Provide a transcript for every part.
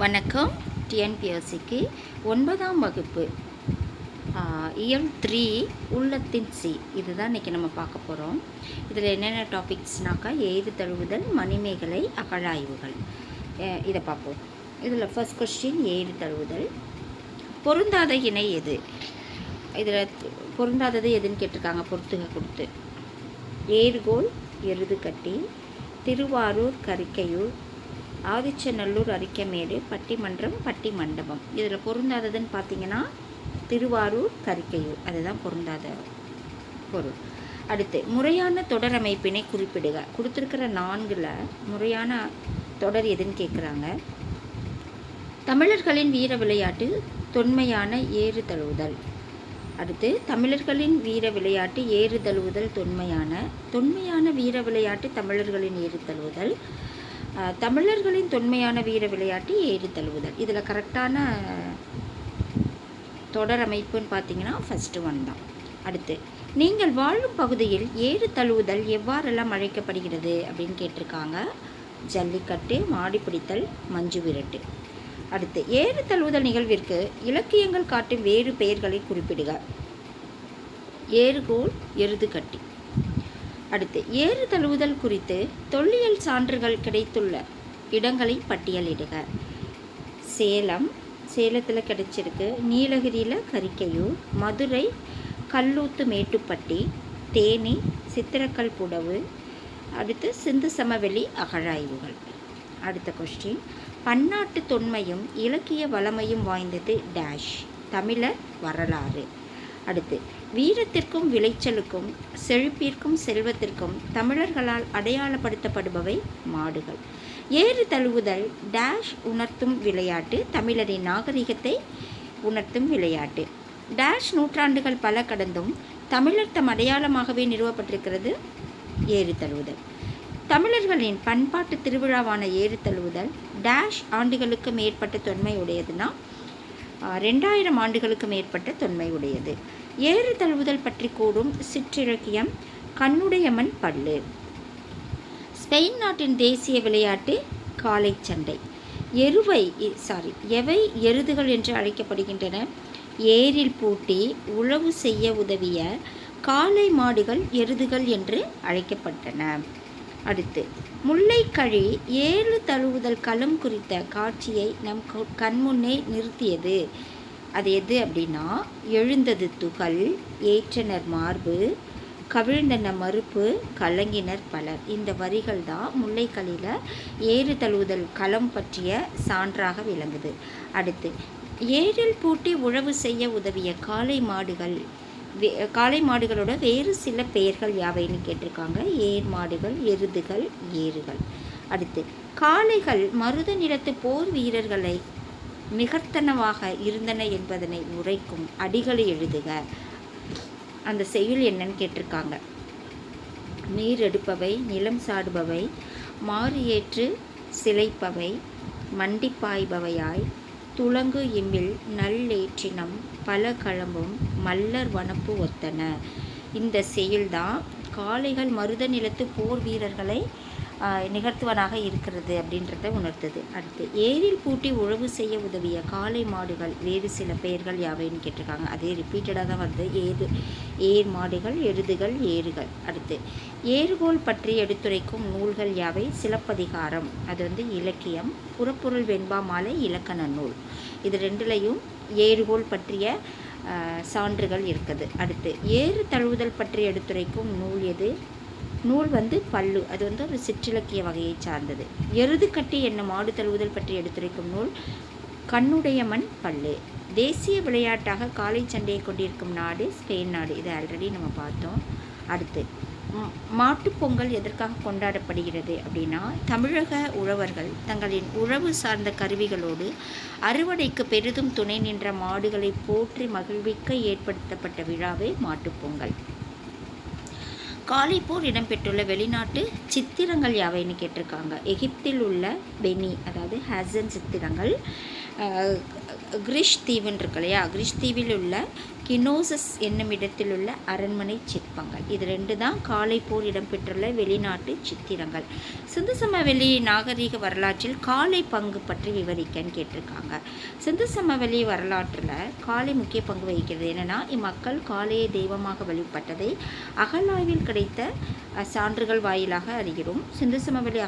வணக்கம். டிஎன்பிஎஸ்சிக்கு ஒன்பதாம் வகுப்பு. இயல் த்ரீ உள்ளத்தின் சி. இதுதான் இன்றைக்கி நம்ம பார்க்க போகிறோம் இதில் என்னென்ன டாபிக்ஸ்னாக்கா எய்து தழுவுதல் மணிமேகலை அகழாய்வுகள். இதை பார்ப்போம். இதில் ஃபர்ஸ்ட் கொஸ்டின் எய்து தழுவுதல். பொருந்தாத இணை எது? இதில் பொருந்தாதது எதுன்னு கேட்டிருக்காங்க பொறுத்துக கொடுத்து. ஏறுகோல் எருது கட்டி திருவாரூர் கரிக்கையூர் ஆதிச்சநல்லூர் அரிக்கமேடு பட்டிமன்றம் பட்டி மண்டபம் இதில் பொருந்தாததுன்னு பார்த்தீங்கன்னா திருவாரூர் கரிக்கையூர். அதுதான் பொருந்தாத பொருள். அடுத்து முறையான தொடர் அமைப்பினை குறிப்பிடுக. கொடுத்துருக்கிற நான்கில் முறையான தொடர் எதுன்னு கேட்குறாங்க. தமிழர்களின் வீர விளையாட்டு தொன்மையான ஏறு தழுவுதல் அடுத்து தமிழர்களின் வீர விளையாட்டு ஏறு தழுவுதல் தொன்மையான. தொன்மையான வீர விளையாட்டு தமிழர்களின் ஏறு தழுவுதல் தமிழர்களின் தொன்மையான வீர விளையாட்டு ஏறு தழுவுதல். இதில் கரெக்டான தொடர் அமைப்புன்னு பார்த்தீங்கன்னா ஃபஸ்ட்டு ஒன் தான். அடுத்து நீங்கள் வாழும் பகுதியில் ஏறு தழுவுதல் எவ்வாறெல்லாம் அழைக்கப்படுகிறது அப்படின்னு கேட்டிருக்காங்க. ஜல்லிக்கட்டு மாடி பிடித்தல் மஞ்சு விரட்டு. அடுத்து ஏறு தழுவுதல் நிகழ்விற்கு இலக்கியங்கள் காட்டும் வேறு பெயர்களை குறிப்பிடுக. ஏறுகோல் எருதுகட்டி அடுத்து ஏறு தழுவுதல் குறித்து தொல்லியல் சான்றுகள் கிடைத்துள்ள இடங்களை பட்டியலிடுக. சேலம் சேலத்தில் கிடைச்சிருக்கு நீலகிரியில் கரிக்கையூர் மதுரை கல்லூத்து மேட்டுப்பட்டி தேனி சித்திரக்கல் புடவு அடுத்து சிந்து சமவெளி அகழாய்வுகள். அடுத்த கொஸ்டின் பன்னாட்டு தொன்மையும் இலக்கிய வளமையும் வாய்ந்தது டேஷ் தமிழர் வரலாறு. அடுத்து வீரத்திற்கும் விளைச்சலுக்கும் செழிப்பிற்கும் செல்வத்திற்கும் தமிழர்களால் அடையாளப்படுத்தப்படுபவை மாடுகள். ஏறு தழுவுதல் டேஷ் உணர்த்தும் விளையாட்டு தமிழரின் நாகரிகத்தை உணர்த்தும் விளையாட்டு. டேஷ் நூற்றாண்டுகள் பல கடந்தும் தமிழர் தம் அடையாளமாகவே நிறுவப்பட்டிருக்கிறது ஏறு தழுவுதல். தமிழர்களின் பண்பாட்டு திருவிழாவான ஏறு தழுவுதல் டேஷ் ஆண்டுகளுக்கு மேற்பட்ட தொன்மையுடையதுன்னா ரெண்டாயிரம் ஆண்டுகளுக்கு மேற்பட்ட தொன்மை உடையது ஏறு தழுவுதல் பற்றி கூடும் சிற்றிலக்கியம் கண்ணுடையம்மன் பல்லு. ஸ்பெயின் நாட்டின் தேசிய விளையாட்டு காலை சண்டை. எருவை சாரி எவை எருதுகள் என்று அழைக்கப்படுகின்றன? ஏரில் பூட்டி உழவு செய்ய உதவிய காளை மாடுகள் எருதுகள் என்று அழைக்கப்பட்டன. அடுத்து முல்லைக்கழி ஏழு தழுவுதல் களம் குறித்த காட்சியை நம் கண்முன்னே நிறுத்தியது. அது எது அப்படின்னா எழுந்தது துகள் ஏற்றனர் மார்பு கவிழ்ந்தன மறுப்பு கலங்கினர் பலர். இந்த வரிகள் தான் முல்லைக்கலியில் ஏறு தழுவுதல் களம் பற்றிய சான்றாக விளங்குது. அடுத்து ஏழில் பூட்டி உழவு செய்ய உதவிய காளை மாடுகள் காளை மாடுகளோட வேறு சில பெயர்கள் யாவைன்னு கேட்டிருக்காங்க. ஏர் மாடுகள் எருதுகள் ஏறுகள். அடுத்து காளைகள் மருத நிலத்து போர் வீரர்களை நிகர்த்தனவாக இருந்தன என்பதனை உரைக்கும் அடிகளை எழுதுக. அந்த செய்யுள் என்னன்னு கேட்டிருக்காங்க. நீர் எடுப்பவை நிலம் சாடுபவை மாறு ஏற்று சிலைப்பவை மண்டிப்பாய்பவையாய் துளங்கு இம்மில் நல்லேற்றினம் பல களம்பும் மல்லர் வனப்பு ஒத்தன. இந்த செயல்தான் காளைகள் மருத நிலத்து போர் வீரர்களை நிகழ்த்துவனாக இருக்கிறது அப்படின்றத உணர்த்துது. அடுத்து ஏரில் பூட்டி உழவு செய்ய உதவிய காளை மாடுகள் வேறு சில பெயர்கள் யாவைன்னு கேட்டிருக்காங்க. அதே ரிப்பீட்டடாக தான் வருது. ஏது ஏர் மாடுகள் எருதுகள் ஏறுகள். அடுத்து ஏறுகோல் பற்றி எடுத்துரைக்கும் நூல்கள் யாவை? சிலப்பதிகாரம். அது வந்து இலக்கியம் புறப்பொருள் வெண்பா மாலை இலக்கண நூல். இது ரெண்டுலையும் ஏறுகோல் பற்றிய சான்றுகள் இருக்குது. அடுத்து ஏறு தழுவுதல் பற்றி எடுத்துரைக்கும் நூல் எது? நூல் வந்து பல்லு. அது வந்து ஒரு சிற்றிலக்கிய வகையை சார்ந்தது. எருதுக்கட்டி என்னும் மாடு தழுவுதல் பற்றி எடுத்துரைக்கும் நூல் கண்ணுடைய மண் பல்லு. தேசிய விளையாட்டாக காளை சண்டையை கொண்டிருக்கும் நாடு ஸ்பெயின் நாடு. இதை ஆல்ரெடி நம்ம பார்த்தோம். அடுத்து மாட்டுப்பொங்கல் பொங்கல் எதற்காக கொண்டாடப்படுகிறது அப்படின்னா தமிழக உழவர்கள் தங்களின் உழவு சார்ந்த கருவிகளோடு அறுவடைக்கு பெரிதும் துணை நின்ற மாடுகளை போற்றி மகிழ்விக்க ஏற்படுத்தப்பட்ட விழாவே மாட்டுப்பொங்கல் காலிப்போர் இடம்பெற்றுள்ள வெளிநாட்டு சித்திரங்கள் யாவைன்னு கேட்டிருக்காங்க. எகிப்தில் உள்ள பெனி அதாவது ஹேசன் சித்திரங்கள் கிரிஷ் தீவுன்னு இருக்கு இல்லையா? கிரிஷ் தீவில் உள்ள கினோசஸ் என்னும் இடத்தில் உள்ள அரண்மனை சிற்பங்கள். இது ரெண்டு தான் காலை போர் இடம்பெற்றுள்ள வெளிநாட்டு சித்திரங்கள். சிந்து சமவெளி நாகரிக வரலாற்றில் காலை பங்கு பற்றி விவரிக்கன்னு கேட்டிருக்காங்க. சிந்து சமவெளி வரலாற்றில் காலை முக்கிய பங்கு வகிக்கிறது என்னென்னா இம்மக்கள் காலையை தெய்வமாக வழிபட்டதை அகலாய்வில் கிடைத்த சான்றுகள் வாயிலாக அறிகிறோம். சிந்து சமவெளி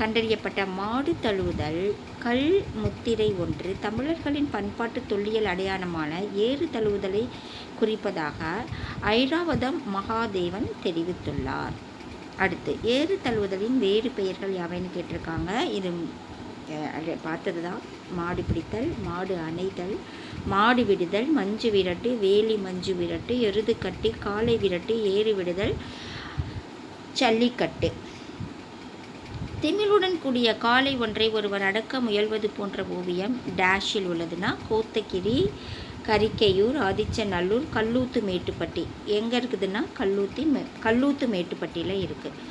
கண்டறியப்பட்ட மாடு தழுவுதல் கல் முத்திரை ஒன்று தமிழர்களின் பண்பாட்டு தொல்லியல் அடையாளமான ஏறு தழுவுதலை குறிப்பதாக ஐராவதம் மகாதேவன் தெரிவித்துள்ளார். அடுத்து ஏறு தழுவுதலின் வேறு பெயர்கள் யாவைன்னு கேட்டிருக்காங்க. இது பார்த்தது தான் மாடு பிடித்தல் மாடு அணைதல் மாடு விடுதல் மஞ்சு விரட்டு வேலி மஞ்சு விரட்டு எருது கட்டி காளை விரட்டு ஏறு விடுதல் ஜல்லிக்கட்டு. திமிழுடன் கூடிய காளை ஒன்றை ஒருவர் அடக்க முயல்வது போன்ற ஓவியம் டேஷில் உள்ளதுன்னா கோத்தகிரி கரிக்கையூர் ஆதிச்சநல்லூர் கல்லூத்து மேட்டுப்பட்டி. எங்கே இருக்குதுன்னா கல்லூத்தி மே கல்லூத்து மேட்டுப்பட்டியில் இருக்குது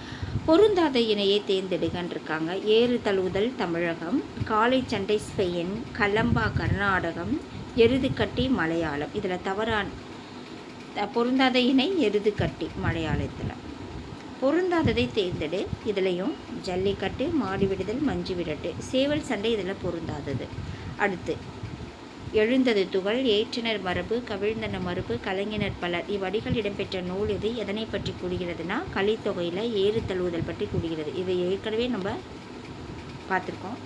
பொருந்தாத இணையை தேர்ந்தெடுகன்றிருக்காங்க ஏறு தழுவுதல் தமிழகம் காளை சண்டை ஸ்பெயின் கலம்பா கர்நாடகம் எருதுக்கட்டி மலையாளம். இதில் தவறான பொருந்தாத இணை எருதுக்கட்டி மலையாளத்தில். பொருந்தாததை தேர்ந்தெடு. இதுலேயும் ஜல்லிக்கட்டு மாடி விடுதல் மஞ்சு விடட்டு சேவல் சண்டை இதில் பொருந்தாதது. அடுத்து எழுந்தது துகள் ஏற்றினர் மரபு கவிழ்ந்தன மரபு கலைஞனர் பலர். இவ்வடிகள் இடம்பெற்ற நூல் இது எதனை பற்றி கூறுகிறதுனா கலித்தொகையில் ஏறு தழுவுதல் பற்றி கூறுகிறது. இது ஏற்கனவே நம்ம பார்த்துருக்கோம்.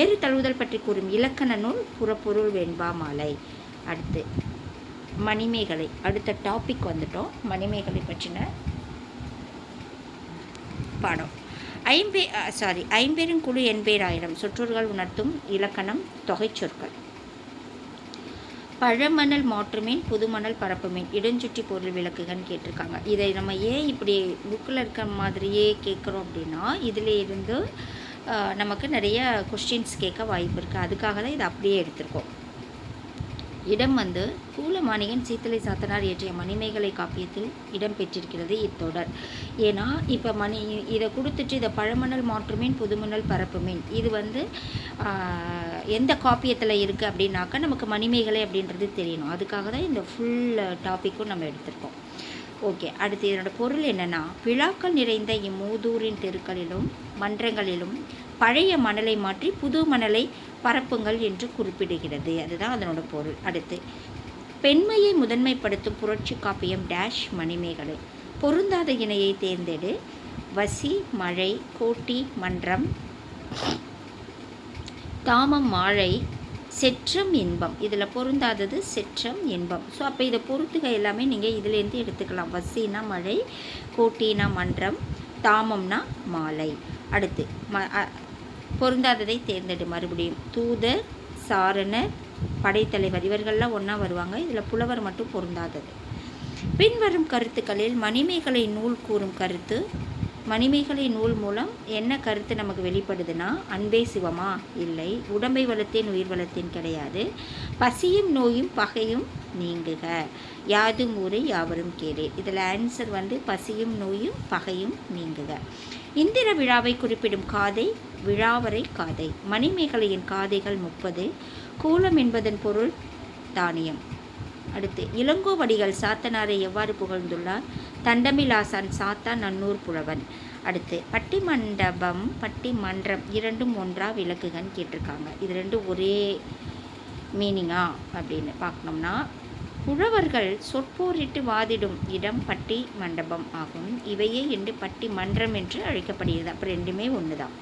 ஏறு தழுவுதல் பற்றி கூறும் இலக்கண நூல் புறப்பொருள் வெண்பா மாலை அடுத்து மணிமேகலை. அடுத்த டாபிக் வந்துட்டோம். மணிமேகலை பற்றின பாடம். ஐம்பே சாரி ஐம்பெருங்குழு எண்பேராயிரம் சொற்றொர்கள் உணர்த்தும் இலக்கணம் தொகை சொற்கள். பழமணல் மாற்றுமீன் புதுமணல் பரப்புமீன் இடஞ்சுற்றி பொருள் விளக்குகன்னு கேட்டிருக்காங்க. இதை நம்ம ஏன் இப்படி புக்கில் இருக்கிற மாதிரியே கேட்குறோம் அப்படின்னா இதில் இருந்து நமக்கு நிறைய கொஸ்டின்ஸ் கேட்க வாய்ப்பு இருக்குது அதுக்காக தான் இதை அப்படியே எடுத்திருக்கோம். இடம் வந்து கூலமாணிகன் சீத்தலை சாத்தனார் இயற்றிய மணிமேகலை காப்பியத்தில் இடம் பெற்றிருக்கிறது இத்தொடர். ஏன்னா இப்போ மணி இதை கொடுத்துட்டு இதை பழமணல் மாற்றுமீன் புதுமணல் பரப்புமீன். இது வந்து எந்த காப்பியத்தில் இருக்குது அப்படின்னாக்கா நமக்கு மணிமேகலை அப்படின்றது தெரியணும். அதுக்காக தான் இந்த ஃபுல் டாப்பிக்கும் நம்ம எடுத்திருக்கோம். ஓகே அடுத்து இதனோட பொருள் என்னென்னா விழாக்கள் நிறைந்த இம்மூதூரின் தெருக்களிலும் மன்றங்களிலும் பழைய மணலை மாற்றி புது மணலை பரப்புங்கள் என்று குறிப்பிடுகிறது. அதுதான் அதனோட பொருள். அடுத்து பெண்மையை முதன்மைப்படுத்தும் புரட்சி காப்பியம் டேஷ் மணிமேகலை. பொருந்தாத இணையை தேர்ந்தெடு. வசி மழை கோட்டி மன்றம் தாமம் மாழை செற்றம் இன்பம். இதில் பொருந்தாதது செற்றம் இன்பம். ஸோ அப்போ இதை பொறுத்துக எல்லாமே நீங்கள் இதிலேருந்து எடுத்துக்கலாம். வசினா மழை கோட்டினா மன்றம் தாமம்னா மாலை. அடுத்து ம அ- பொருந்தாததை தேர்ந்தெடு. மறுபடியும் தூதர் சாரணர் படைத்தலைவர் இவர்கள்லாம் ஒன்றா வருவாங்க. இதில் புலவர் மட்டும் பொருந்தாதது. பின்வரும் கருத்துக்களில் மணிமேகலை நூல் கூறும் கருத்து மணிமேகலை நூல் மூலம் என்ன கருத்து நமக்கு வெளிப்படுதுன்னா அன்பே சிவமா? இல்லை. உடம்பை வளத்தின் உயிர் வளத்தின் கிடையாது. பசியும் நோயும் பகையும் நீங்குக. யாதும் ஊரை யாவரும் கேடு. இதில் ஆன்சர் வந்து பசியும் நோயும் பகையும் நீங்குக. இந்திர விழாவை குறிப்பிடும் காதை விழாவரை காதை. மணிமேகலையின் காதைகள் முப்பது. கூலம் என்பதன் பொருள் தானியம். அடுத்து இளங்கோவடிகள் சாத்தனாரை எவ்வாறு புகழ்ந்துள்ளார்? தண்டமிலாசான் சாத்தான் நன்னூர் புலவன். அடுத்து பட்டி மண்டபம் பட்டி மன்றம் இரண்டும் ஒன்றா விளக்குகன்னு கேட்டிருக்காங்க. இது ரெண்டும் ஒரே மீனிங்கா அப்படின்னு பார்க்கணும்னா புலவர்கள் சொற்போரிட்டு வாதிடும் இடம் பட்டி மண்டபம் ஆகும். இவையே என்று பட்டி மன்றம் என்று அழைக்கப்படுகிறது. அப்போ ரெண்டுமே ஒன்று தான்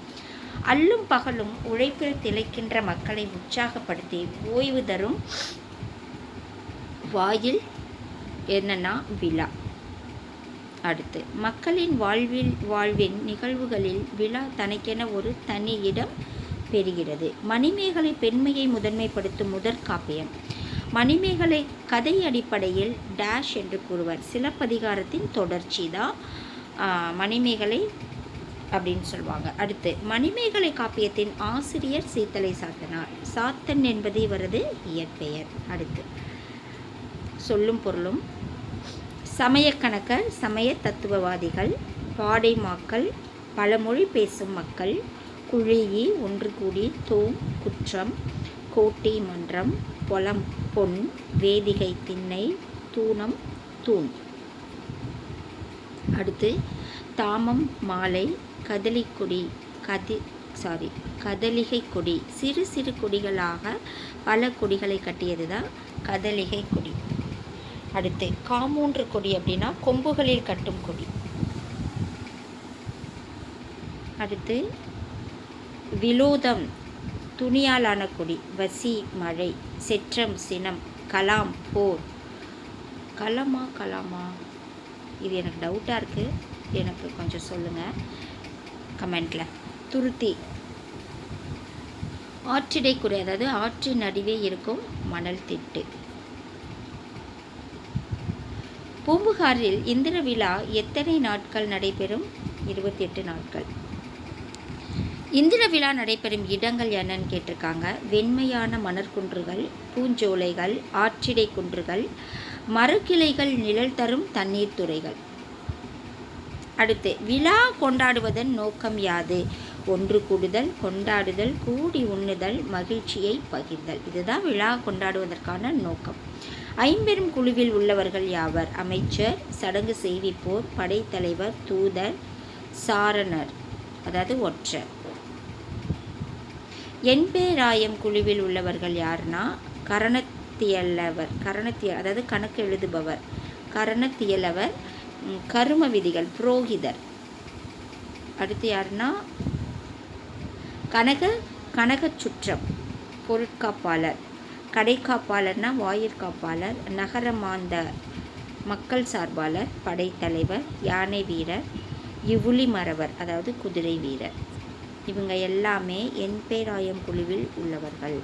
அல்லும் பகலும் உழைப்பில் திளைக்கின்ற மக்களை உற்சாகப்படுத்தி ஓய்வு தரும் வாயில் என்னன்னா விழா. அடுத்து மக்களின் வாழ்வில் வாழ்வின் நிகழ்வுகளில் விழா தனக்கென ஒரு தனி இடம் பெறுகிறது. மணிமேகலை பெண்மையை முதன்மைப்படுத்தும் முதற் காப்பியம் மணிமேகலை கதை அடிப்படையில் டேஷ் என்று கூறுவர். சிலப்பதிகாரத்தின் தொடர்ச்சி தான் மணிமேகலை அப்படின்னு சொல்லுவாங்க. அடுத்து மணிமேகலை காப்பியத்தின் ஆசிரியர் சீத்தலை சாத்தனார். சாத்தன் என்பது இவரது இயற்பெயர். அடுத்து சொல்லும் பொருளும் சமயக்கணக்கர் சமய தத்துவவாதிகள் பாடைமாக்கள் பழமொழி பேசும் மக்கள் குழியி ஒன்று கூடி தூம் குற்றம் கோட்டி மன்றம் பொலம் பொன் வேதிகை திண்ணை தூணம் தூண். அடுத்து தாமம் மாலை கதலிக்கொடி கதி சாரி கதலிகை கொடி. சிறு சிறு கொடிகளாக பல கொடிகளை கட்டியது தான் கதலிகை கொடி. அடுத்து காமூன்று கொடி அப்படின்னா கொம்புகளில் கட்டும் கொடி. அடுத்து விலோதம் துணியாலான கொடி வசி மழை செற்றம் சினம் கலாம் போர். கலமா கலாமா? இது எனக்கு டவுட்டாக இருக்குது எனக்கு கொஞ்சம் சொல்லுங்கள் கமெண்டில் துருத்தி. ஆற்றிடை குறை அதாவது ஆற்றின் நடுவே இருக்கும் மணல் திட்டு. பூம்புகாரில் இந்திர விழா எத்தனை நாட்கள் நடைபெறும்? இருபத்தி எட்டு நாட்கள். இந்திர விழா நடைபெறும் இடங்கள் என்னன்னு கேட்டிருக்காங்க. வெண்மையான மணற்குன்றுகள் பூஞ்சோலைகள் ஆற்றிடை குன்றுகள் மரக்கிளைகள் நிழல் தரும் தண்ணீர் துறைகள். அடுத்து விழா கொண்டாடுவதன் நோக்கம் யாது? ஒன்று கூடுதல் கொண்டாடுதல் கூடி உண்ணுதல் மகிழ்ச்சியை பகிர்தல். இதுதான் விழா கொண்டாடுவதற்கான நோக்கம். ஐம்பெரும் குழுவில் உள்ளவர்கள் யாவர்? அமைச்சர் சடங்கு செய்விப்போர் படைத்தலைவர் தூதர் சாரணர். அதாவது ஒற்றர். எண்பேராயம் குழுவில் உள்ளவர்கள் யாருன்னா கரணத்தியலவர் கரணத்திய அதாவது கணக்கு எழுதுபவர். கரணத்தியலவர் கரும விதிகள் புரோகிதர். அடுத்து யாருன்னா கனக கனகச் சுற்றம் பொருட்காப்பாளர். கடைக்காப்பாளர்னா வாயிற்காப்பாளர் நகரமாந்த மக்கள் சார்பாளர் படைத்தலைவர் யானை வீரர் இவுளி மறவர் அதாவது குதிரை வீரர். இவங்க எல்லாமே என்பேராயம் குழுவில் உள்ளவர்கள்.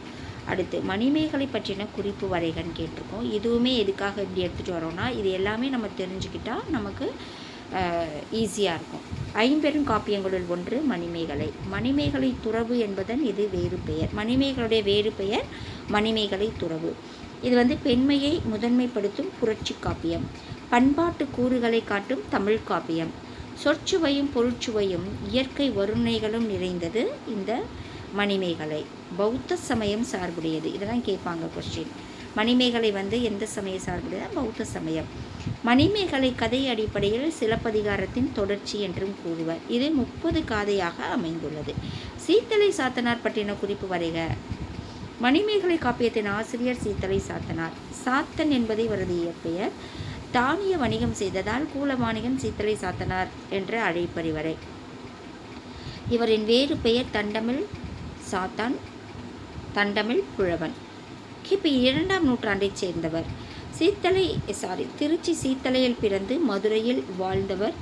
அடுத்து மணிமேகலை பற்றின குறிப்பு வரைகன்னு கேட்டிருக்கோம். இதுவுமே எதுக்காக இப்படி எடுத்துகிட்டு வரோம்னா இது எல்லாமே நம்ம தெரிஞ்சுக்கிட்டால் நமக்கு ஈஸியாக இருக்கும். ஐம்பெரும் காப்பியங்களுள் ஒன்று மணிமேகலை. மணிமேகலை துறவு என்பதன் இது வேறு பெயர். மணிமேகலுடைய வேறு பெயர் மணிமேகலை துறவு. இது வந்து பெண்மையை முதன்மைப்படுத்தும் புரட்சி காப்பியம். பண்பாட்டு கூறுகளை காட்டும் தமிழ் காப்பியம். சொற்சுவையும் பொருட்சுவையும் இயற்கை வருணைகளும் நிறைந்தது இந்த மணிமேகலை. பௌத்த சமயம் சார்புடையது. இதெல்லாம் கேட்பாங்க கொஸ்டின் மணிமேகலை வந்து எந்த சமய சார்புடையது? பௌத்த சமயம். மணிமேகலை கதை அடிப்படையில் சிலப்பதிகாரத்தின் தொடர்ச்சி என்றும் கூறுவர். இது முப்பது காதையாக அமைந்துள்ளது. சீத்தலை சாத்தனார் பற்றின குறிப்பு வரைக. மணிமேகலை காப்பியத்தின் ஆசிரியர் சீத்தலை சாத்தனார். சாத்தன் என்பதை இவரது இயற்பெயர். தானிய வணிகம் செய்ததால் கூலமாணிகம் சீத்தலை சாத்தனார் என்று அழைப்பர் இவரை இவரின் வேறு பெயர் தண்டமிழ் சாத்தான் தண்டமிழ் புழவன். கிபி இரண்டாம் நூற்றாண்டைச் சேர்ந்தவர். சீத்தலை சாரி திருச்சி சீத்தலையில் பிறந்து மதுரையில் வாழ்ந்தவர்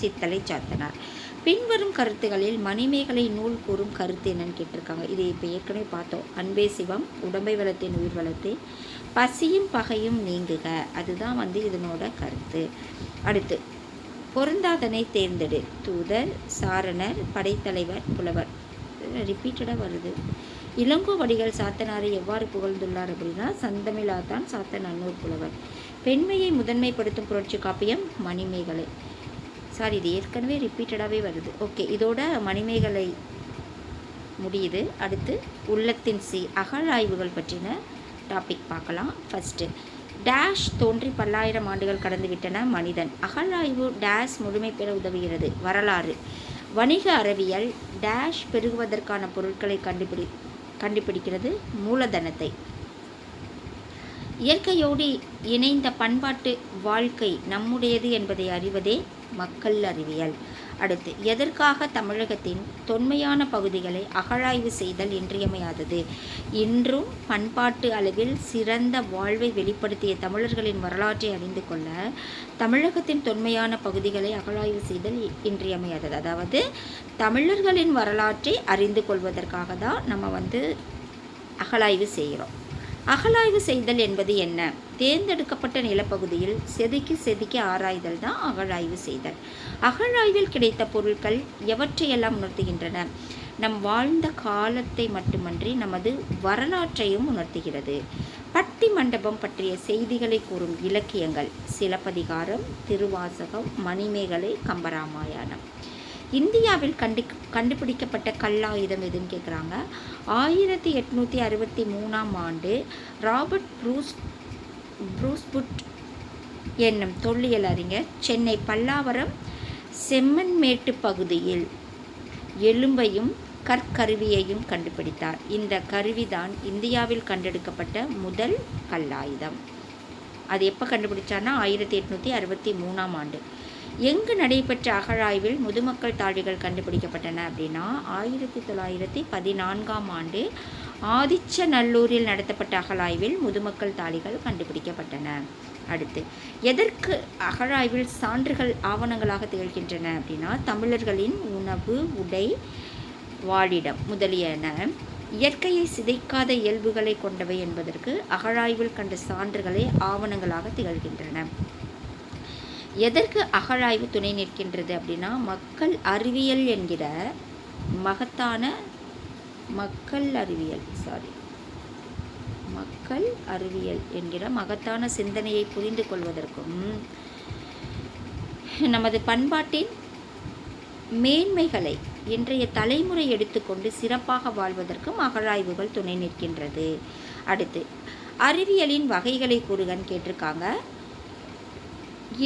சீத்தலை சாத்தனார். பின்வரும் கருத்துகளில் மணிமேகலை நூல் கூறும் கருத்து என்னன்னு கேட்டிருக்காங்க. இதை இப்போ ஏற்கனவே பார்த்தோம். அன்பே சிவம் உடம்பை வளர்த்தேன் உயிர் வளர்த்தேன். பசியும் பகையும் நீங்குக. அதுதான் வந்து இதனோட கருத்து. அடுத்து பொருந்தாதனை தேர்ந்தெடு. தூதர் சாரணர் படைத்தலைவர் புலவர். ரிப்பீட்டடாக வருது. இளங்கோவடிகள் சாத்தனாரை எவ்வாறு புகழ்ந்துள்ளார் அப்படின்னா சந்தமிழாதான் சாத்தன் அன்னூர் புலவர். பெண்மையை முதன்மைப்படுத்தும் புரட்சி காப்பியம் மணிமேகலை. சாரி இது ஏற்கனவே ரிப்பீட்டடாகவே வருது. ஓகே இதோட மணிமேகலை முடியுது. அடுத்து உள்ளத்தின் சி அகழாய்வுகள் பற்றின டாபிக் பார்க்கலாம். ஃபஸ்ட்டு டேஷ் தோன்றி பல்லாயிரம் ஆண்டுகள் கடந்துவிட்டன மனிதன். அகழாய்வு டேஷ் முழுமை பெற உதவுகிறது. வரலாறு. வணிக அறிவியல் டேஷ் பெருகுவதற்கான பொருட்களை கண்டுபிடி கண்டுபிடிக்கிறது மூலதனத்தை. இயற்கையோடு இணைந்த பண்பாட்டு வாழ்க்கை நம்முடையது என்பதை அறிவதே மக்கள் அறிவியல். அடுத்து எதற்காக தமிழகத்தின் தொன்மையான பகுதிகளை அகழாய்வு செய்தல் இன்றியமையாதது? இன்றும் பண்பாட்டு அளவில் சிறந்த வாழ்வை வெளிப்படுத்திய தமிழர்களின் வரலாற்றை அறிந்து கொள்ள தமிழகத்தின் தொன்மையான பகுதிகளை அகழாய்வு செய்தல் இன்றியமையாதது. அதாவது தமிழர்களின் வரலாற்றை அறிந்து கொள்வதற்காக தான் நம்ம வந்து அகழாய்வு செய்கிறோம். அகழாய்வு செய்தல் என்பது என்ன? தேர்ந்தெடுக்கப்பட்ட நிலப்பகுதியில் செதுக்கி செதுக்கி ஆராய்தல் தான் அகழாய்வு செய்தல். அகழாய்வில் கிடைத்த பொருட்கள் எவற்றையெல்லாம் உணர்த்துகின்றன? நம் வாழ்ந்த காலத்தை மட்டுமன்றி நமது வரலாற்றையும் உணர்த்துகிறது. பட்டி மண்டபம் பற்றிய செய்திகளை கூறும் இலக்கியங்கள் சிலப்பதிகாரம் திருவாசகம் மணிமேகலை கம்பராமாயணம். இந்தியாவில் கண்டு கண்டுபிடிக்கப்பட்ட கல்லாயுதம் எதுன்னு கேட்குறாங்க ஆயிரத்தி எட்நூற்றி அறுபத்தி மூணாம் ஆண்டு ராபர்ட் ப்ரூஸ் ப்ரூஸ்புட் என்னும் தொல்லியல் அறிஞர் சென்னை பல்லாவரம் செம்மண்மேட்டு பகுதியில் எலும்பையும் கற்கருவியையும் கண்டுபிடித்தார். இந்த கருவிதான் இந்தியாவில் கண்டெடுக்கப்பட்ட முதல் கல்லாயுதம். அது எப்போ கண்டுபிடிச்சான்னா ஆயிரத்தி எட்நூற்றி அறுபத்தி மூணாம் ஆண்டு. எங்கு நடைபெற்ற அகழாய்வில் முதுமக்கள் தாழிகள் கண்டுபிடிக்கப்பட்டன அப்படின்னா ஆயிரத்தி தொள்ளாயிரத்தி பதினான்காம் ஆண்டு ஆதிச்சநல்லூரில் நடத்தப்பட்ட அகழாய்வில் முதுமக்கள் தாழிகள் கண்டுபிடிக்கப்பட்டன. அடுத்து எதற்கு அகழாய்வில் சான்றுகள் ஆவணங்களாக திகழ்கின்றன அப்படின்னா தமிழர்களின் உணவு உடை வாழிடம் முதலியன. இயற்கையை சிதைக்காத இயல்புகளை கொண்டவை என்பதற்கு அகழாய்வில் கண்ட சான்றுகளே ஆவணங்களாக திகழ்கின்றன. எதற்கு அகழாய்வு துணை நிற்கின்றது அப்படின்னா மக்கள் அறிவியல் என்கிற மகத்தான மக்கள் அறிவியல் சாரி மக்கள் அறிவியல் என்கிற மகத்தான சிந்தனையை புரிந்து கொள்வதற்கும் நமது பண்பாட்டின் மேன்மைகளை இன்றைய தலைமுறை எடுத்துக்கொண்டு சிறப்பாக வாழ்வதற்கும் அகழாய்வுகள் துணை நிற்கின்றது. அடுத்து அறிவியலின் வகைகளை கூறுகன்னு கேட்டிருக்காங்க.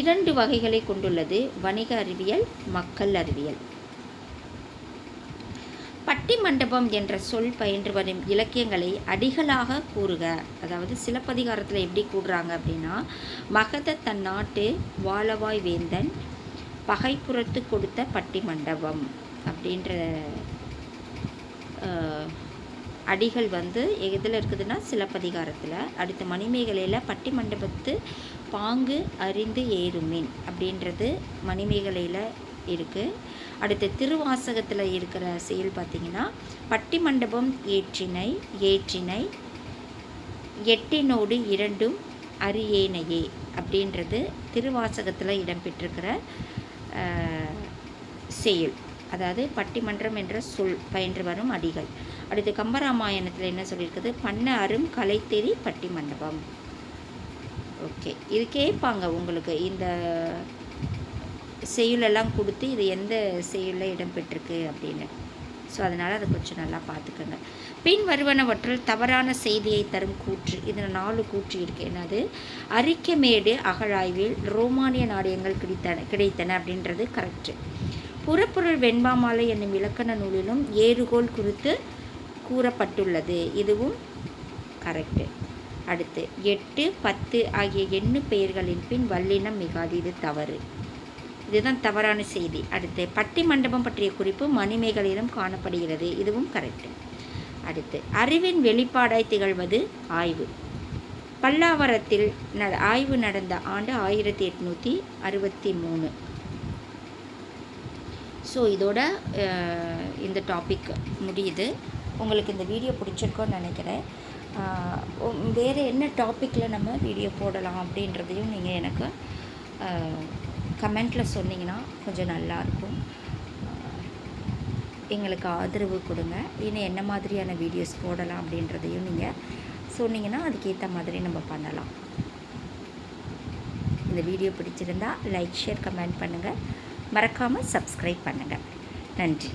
இரண்டு வகைகளை கொண்டுள்ளது வணிக அறிவியல் மக்கள் அறிவியல். பட்டி மண்டபம் என்ற சொல் பயின்று வரும் இலக்கியங்களை அடிகளாக கூறுக. அதாவது சிலப்பதிகாரத்தில் எப்படி கூடுறாங்க அப்படின்னா மகத தன் நாட்டு வாழவாய் வேந்தன் பகைப்புறத்து கொடுத்த பட்டி மண்டபம் அப்படின்ற அடிகள் வந்து எதில் இருக்குதுன்னா சிலப்பதிகாரத்தில். அடுத்த மணிமேகலையில் பட்டி மண்டபத்து பாங்கு அறிந்து ஏறுமின் அப்படின்றது மணிமேகலையில் இருக்குது அடுத்து திருவாசகத்தில் இருக்கிற செயல் பார்த்திங்கன்னா பட்டி மண்டபம் ஏற்றினை ஏற்றினை எட்டினோடு இரண்டும் அரியேனையே அப்படின்றது திருவாசகத்தில் இடம்பெற்றிருக்கிற செயல். அதாவது பட்டிமன்றம் என்ற சொல் பயின்று வரும் அடிகள். அடுத்து கம்பராமாயணத்தில் என்ன சொல்லியிருக்குது? பண்ண அரும் கலைத்தெறி பட்டிமண்டபம். ஓகே. இது கேட்பாங்க உங்களுக்கு இந்த செயலெல்லாம் கொடுத்து இது எந்த செயலில் இடம்பெற்றிருக்கு அப்படின்னு. ஸோ அதனால் அதை கொஞ்சம் நல்லா பார்த்துக்கோங்க. பின் வருவனவற்றில் தவறான செய்தியை தரும் கூற்று. இதில் நாலு கூற்று இருக்கு. என்னது? அரிக்கமேடு அகழாய்வில் ரோமானிய நாணயங்கள் கிடைத்தன கிடைத்தன அப்படின்றது கரெக்டு புறப்பொருள் வெண்பாமாலை என்னும் இலக்கண நூலிலும் ஏறுகோல் குறித்து கூறப்பட்டுள்ளது. இதுவும் கரெக்டு அடுத்து எட்டு பத்து ஆகிய எண்ணு பெயர்களின் பின் வல்லினம் மிகாது இது தவறு. இதுதான் தவறான செய்தி. அடுத்து பட்டி மண்டபம் பற்றிய குறிப்பு மணிமேகலையிலும் காணப்படுகிறது. இதுவும் கரெக்டு அடுத்து அறிவின் வெளிப்பாடாய் திகழ்வது ஆய்வு. பல்லாவரத்தில் ந ஆய்வு நடந்த ஆண்டு ஆயிரத்தி எட்நூற்றி அறுபத்தி மூணு. ஸோ இதோட இந்த டாபிக் முடியுது. உங்களுக்கு இந்த வீடியோ பிடிச்சிருக்கோன்னு நினைக்கிறேன். வேறு என்ன டாப்பிக்கில் நம்ம வீடியோ போடலாம் அப்படின்றதையும் நீங்கள் எனக்கு கமெண்ட்டில் சொன்னீங்கன்னா கொஞ்சம் நல்லாயிருக்கும் எங்களுக்கு ஆதரவு கொடுங்க. இன்னும் என்ன மாதிரியான வீடியோஸ் போடலாம் அப்படின்றதையும் நீங்கள் சொன்னீங்கன்னா அதுக்கேற்ற மாதிரி நம்ம பண்ணலாம். இந்த வீடியோ பிடிச்சிருந்தா லைக் ஷேர் கமெண்ட் பண்ணுங்கள் மறக்காமல் சப்ஸ்கிரைப் பண்ணுங்கள் நன்றி.